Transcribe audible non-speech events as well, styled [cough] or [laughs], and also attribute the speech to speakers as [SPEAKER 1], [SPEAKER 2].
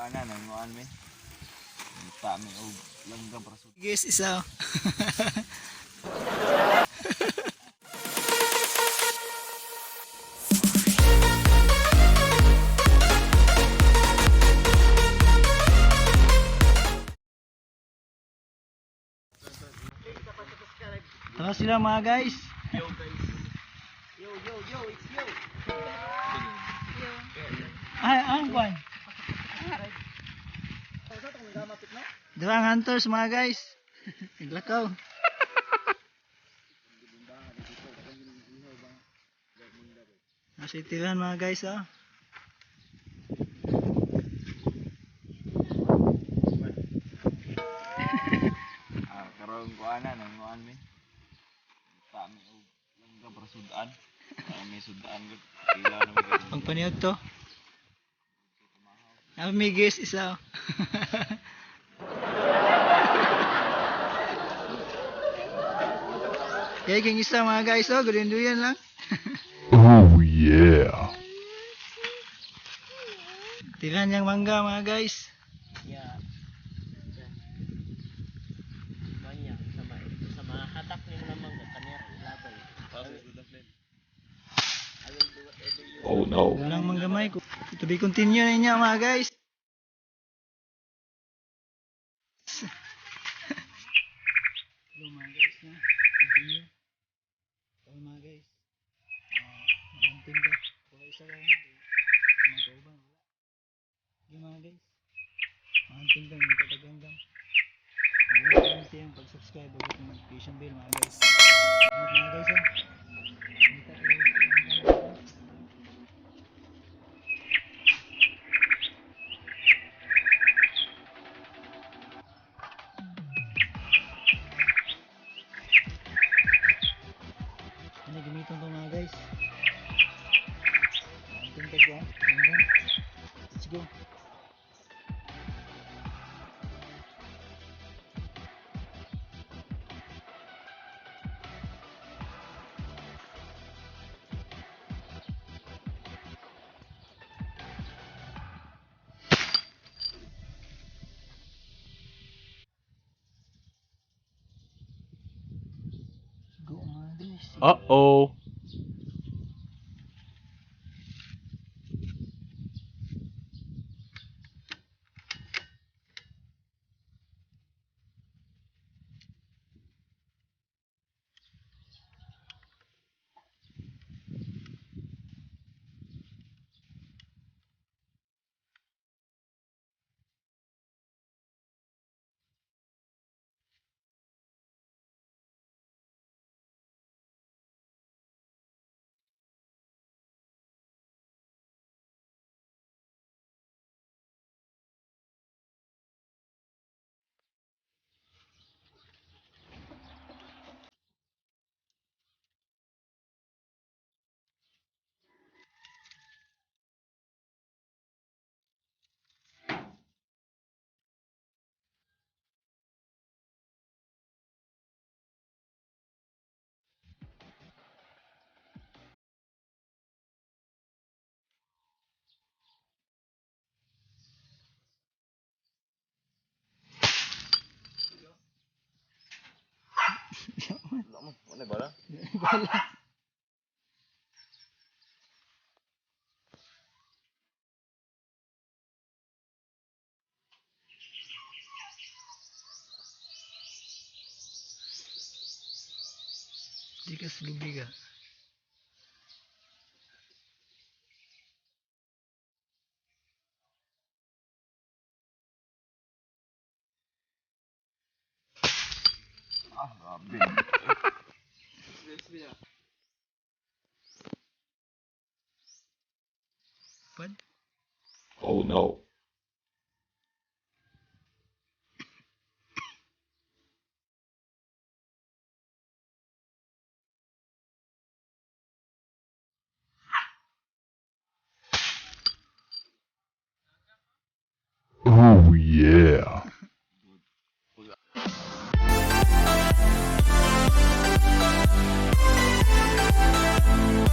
[SPEAKER 1] ana nang nuan mi. Ta mi og langgam para sud.
[SPEAKER 2] Guys, isa. Tara sila mga guys.
[SPEAKER 1] Yo guys. Yo yo yo, it's yo.
[SPEAKER 2] Ay, ang kwan. Darang hunters mga guys. [laughs] Naglakaw. Nasa [laughs] itiran mga guys ah. [laughs]
[SPEAKER 1] Ah, karon ko ana nang nuan mi. Ta mi og langgam para sudan. Ah, may sudan gud. Ila na mi gud.
[SPEAKER 2] Ang paniyod to. Amigis isa. Kaya king isa mga guys oh, gulinduyan lang. [laughs]
[SPEAKER 3] Oh yeah.
[SPEAKER 2] Tiran yang mangga mga guys.
[SPEAKER 4] Ya. Banyak sama sama hatak ni naman ng kanir labay.
[SPEAKER 3] Oh no.
[SPEAKER 2] Walang manggamay ko. To be continue na niya mga guys. Hello mga guys na. Continue. Hello mga guys. Uh, Maantin ka. Isa lang. Mga kaubang. Wala. Sige mga guys. Maantin ka. Hindi ka taganggam. Pag-iingat siyang pag-subscribe. Bago yung notification bell mga guys. Salamat mga guys ha. Hindi ka. Ano gamitin mga guys?
[SPEAKER 3] Uh oh.
[SPEAKER 1] Mana barang?
[SPEAKER 2] Barang. Jika selubiga.
[SPEAKER 1] Ah,
[SPEAKER 2] oh,
[SPEAKER 3] Oh no.